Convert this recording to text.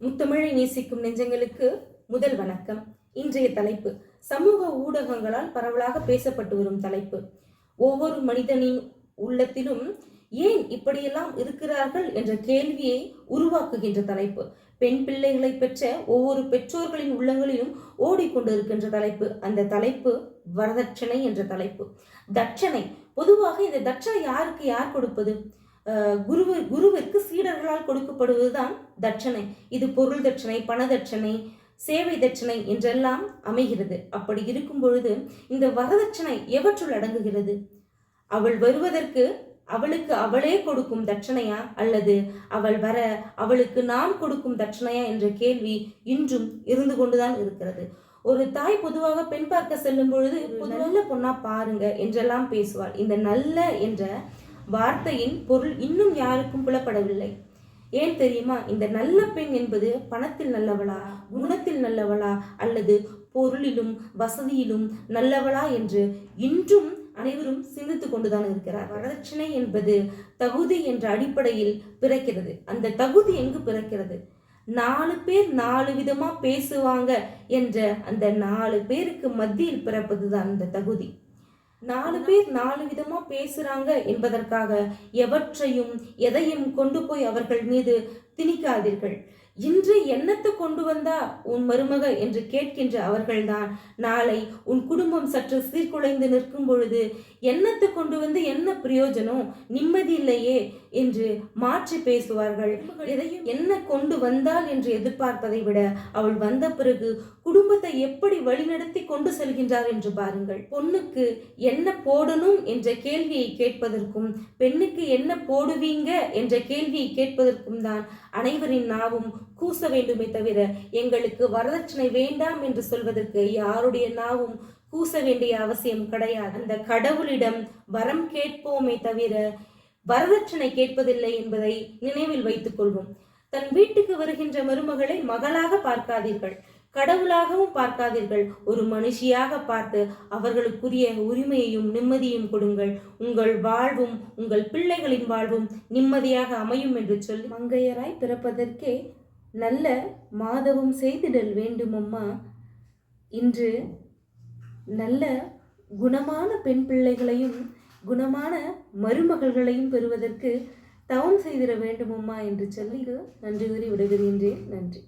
முத்தமிழை நேசிக்கும் நெஞ்சங்களுக்கு முதல் வணக்கம். இன்றைய தலைப்பு சமூக ஊடகங்களால் பரவலாக பேசப்பட்டு வரும் தலைப்பு. ஒவ்வொரு மனிதனின் உள்ளத்திலும் ஏன் இப்படியெல்லாம் இருக்கிறார்கள் என்ற கேள்வியை உருவாக்குகின்ற தலைப்பு. பெண் பிள்ளைகளை பெற்ற ஒவ்வொரு பெற்றோர்களின் உள்ளங்களிலும் ஓடிக்கொண்டிருக்கின்ற தலைப்பு. அந்த தலைப்பு வரதட்சணை என்ற தலைப்பு. தட்சணை. பொதுவாக இந்த தட்சணை யாருக்கு யார் கொடுப்பது? குருவு குருவிற்கு சீடர்களால் கொடுக்கப்படுவதுதான் தட்சணை. இது பொருள் தட்சணை பண தட்சணை சேவை தட்சணை என்றெல்லாம் அமைகிறது. அப்படி இருக்கும் பொழுது இந்த வரதட்சணை எவற்றுள் அடங்குகிறது? அவள் வருவதற்கு அவளுக்கு அவளே கொடுக்கும் தட்சணையா? அல்லது அவள் வர அவளுக்கு நாம் கொடுக்கும் தட்சணையா என்ற கேள்வி இன்றும் இருந்து கொண்டுதான் இருக்கிறது. ஒரு தாய் பொதுவாக பெண் பார்க்க செல்லும் பொழுது நல்ல பொண்ணா பாருங்க என்றெல்லாம் பேசுவாள். இந்த நல்ல என்ற வார்த்தையின் பொருள் இன்னும் யாருக்கும் புலப்படவில்லை. ஏன் தெரியுமா? இந்த நல்ல பெண் என்பது பணத்தில் நல்லவளா குணத்தில் நல்லவளா அல்லது பொருளிலும் வசதியிலும் நல்லவளா என்று இன்றும் அனைவரும் சிந்தித்து கொண்டுதான் இருக்கிறார். வரதட்சணை என்பது தகுதி என்ற அடிப்படையில் பிறக்கிறது. அந்த தகுதி எங்கு பிறக்கிறது? நாலு பேர் நாலு விதமா பேசுவாங்க என்ற அந்த நாலு பேருக்கு மத்தியில் பிறப்பதுதான் அந்த தகுதி. நாலு பேர் நாலு விதமா பேசுறாங்க என்பதற்காக எவற்றையும் எதையும் கொண்டு போய் அவர்கள் மீது திணிக்காதீர்கள். இன்று என்னத்தை கொண்டு வந்தா உன் மருமக என்று கேட்கின்ற அவர்கள்தான். நாளை உன் குடும்பம் சற்று சீர்குலைந்து நிற்கும் பொழுது என்னத்தை கொண்டு வந்து என்ன பிரயோஜனம்? நிம்மதி இல்லையே என்று மாற்றி பேசுவார்கள். எதையும் என்ன கொண்டு வந்தால் என்று எதிர்பார்ப்பதை விட அவள் வந்த பிறகு குடும்பத்தை எப்படி வழிநடத்தி கொண்டு செல்கின்றார் என்று பாருங்கள். பொண்ணுக்கு என்ன போடணும் என்ற கேள்வியை கேட்பதற்கும் பெண்ணுக்கு என்ன போடுவீங்க என்ற கேள்வியை கேட்பதற்கும் தான் அனைவரின் நாவும் கூச வேண்டுமே தவிர எங்களுக்கு வரதட்சணை வேண்டாம் என்று சொல்வதற்கு யாருடைய நாவும் கூச வேண்டிய அவசியம் கிடையாது. அந்த கடவுளிடம் வரம் கேட்போமே தவிர வரதட்சணை கேட்பதில்லை என்பதை நினைவில் வைத்துக் கொள்வோம். தன் வீட்டுக்கு வருகின்ற மருமகளை மகளாக பார்க்காதீர்கள். கடவுளாகவும் பார்க்காதீர்கள். ஒரு மனுஷியாக பார்த்து அவர்களுக்குரிய உரிமையையும் நிம்மதியும் கொடுங்கள். உங்கள் வாழ்வும் உங்கள் பிள்ளைகளின் வாழ்வும் நிம்மதியாக அமையும் என்று சொல்லி மங்கையராய் பிறப்பதற்கே நல்ல மாதவம் செய்திடல் வேண்டுமம்மா. இன்று நல்ல குணமான பெண் பிள்ளைகளையும் குணமான மருமகள்களையும் பெறுவதற்கு தவம் செய்திட வேண்டுமம்மா என்று சொல்லி நன்றி கூறி விடுகிறேன் நன்றி.